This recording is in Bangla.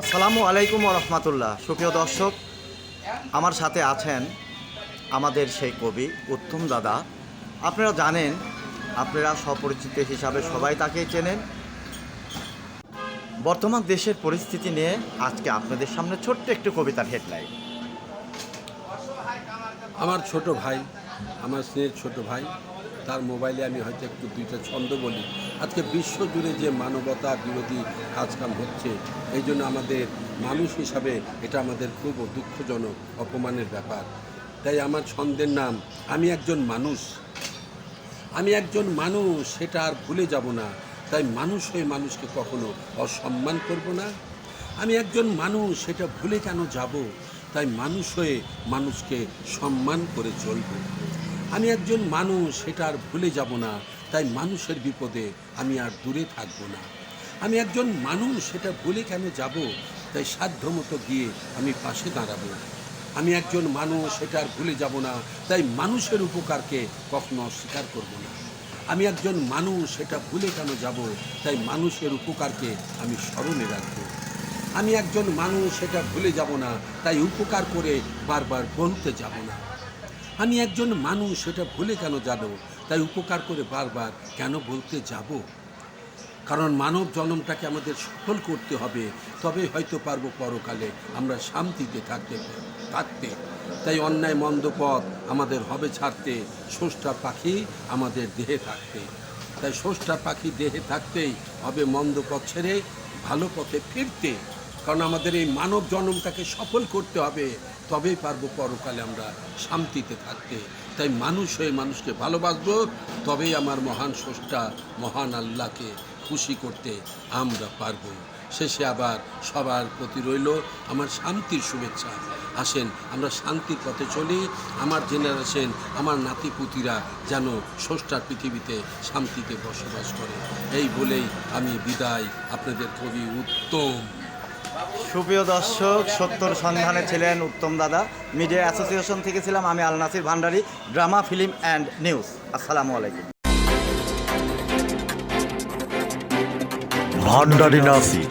আসসালামু আলাইকুম রহমতুল্লাহ। সুপ্রিয় দর্শক, আমার সাথে আছেন আমাদের সেই কবি উত্তম দাদা। আপনারা জানেন, আপনারা সপরিচিত হিসাবে সবাই তাকে চেনেন। বর্তমান দেশের পরিস্থিতি নিয়ে আজকে আপনাদের সামনে ছোট্ট একটু কবিতার হেডলাইন আমার ছোট ভাই, আমার স্নেহের ছোট ভাই তার মোবাইলে আমি হয়তো একটু দুইটা ছন্দ বলি। আজকে বিশ্ব জুড়ে যে মানবতা বিরোধী কাজকাম হচ্ছে, এই জন্য আমাদের মানুষ হিসাবে এটা আমাদের খুব দুঃখজনক, অপমানের ব্যাপার। তাই আমার ছন্দের নাম, আমি একজন মানুষ। আমি একজন মানুষ, সেটা আর ভুলে যাব না। তাই মানুষ হয়ে মানুষকে কখনো অসম্মান করব না। আমি একজন মানুষ, সেটা ভুলে কেন যাব? তাই মানুষ হয়ে মানুষকে সম্মান করে চলব। আমি একজন মানুষ, সেটা আর ভুলে যাব না। তাই মানুষের বিপদে আমি আর দূরে থাকব না। আমি একজন মানুষ, সেটা ভুলে কেন যাব? তাই সাধ্যমতো গিয়ে আমি পাশে দাঁড়াবো। আমি একজন মানুষ, সেটা আর ভুলে যাব না। তাই মানুষের উপকারকে কখনো অস্বীকার করব না। আমি একজন মানুষ, সেটা ভুলে কেন যাব? তাই মানুষের উপকারকে আমি স্মরণে রাখব। আমি একজন মানুষ, সেটা ভুলে যাব না। তাই উপকার করে বারবার বলতে যাব না। আমি একজন মানুষ, সেটা ভুলে কেন জানো তাই উপকার করে বারবার কেন বলতে যাব? কারণ মানব জন্মটাকে আমাদের সফল করতে হবে তবে হয়তো পারব পরকালে আমরা শান্তিতে থাকতে থাকতে। তাই অন্যায় মন্দ পথ আমাদের হবে ছাড়তে ষষ্ঠা পাখি আমাদের দেহে থাকতে। তাই ষষ্ঠা পাখি দেহে থাকতেই হবে মন্দ পথ ছেড়ে ভালো পথে ফিরতে। কারণ আমাদের এই মানব জন্মটাকে সফল করতে হবে, তবেই পারব পরকালে আমরা শান্তিতে থাকতে। তাই মানুষ হয়ে মানুষকে ভালোবাসবো, তবেই আমার মহান স্রষ্টা, মহান আল্লাহকে খুশি করতে আমরা পারব। শেষে আবার সবার প্রতি রইল আমার শান্তির শুভেচ্ছা। আসেন, আমরা শান্তির পথে চলি। আমার জেনারেশন আমার নাতিপুতিরা যেন স্রষ্টার পৃথিবীতে শান্তিতে বসবাস করে। এই বলেই আমি বিদায়। আপনাদের কবি উত্তম। সুপ্রিয় দর্শক, সত্তর সন্ধানে ছিলেন উত্তম দাদা। মিডিয়া অ্যাসোসিয়েশন থেকে ছিলাম আমি Al Nasir Bhandari, drama, film and news. আসসালামু আলাইকুম। ভান্ডারি নাসির।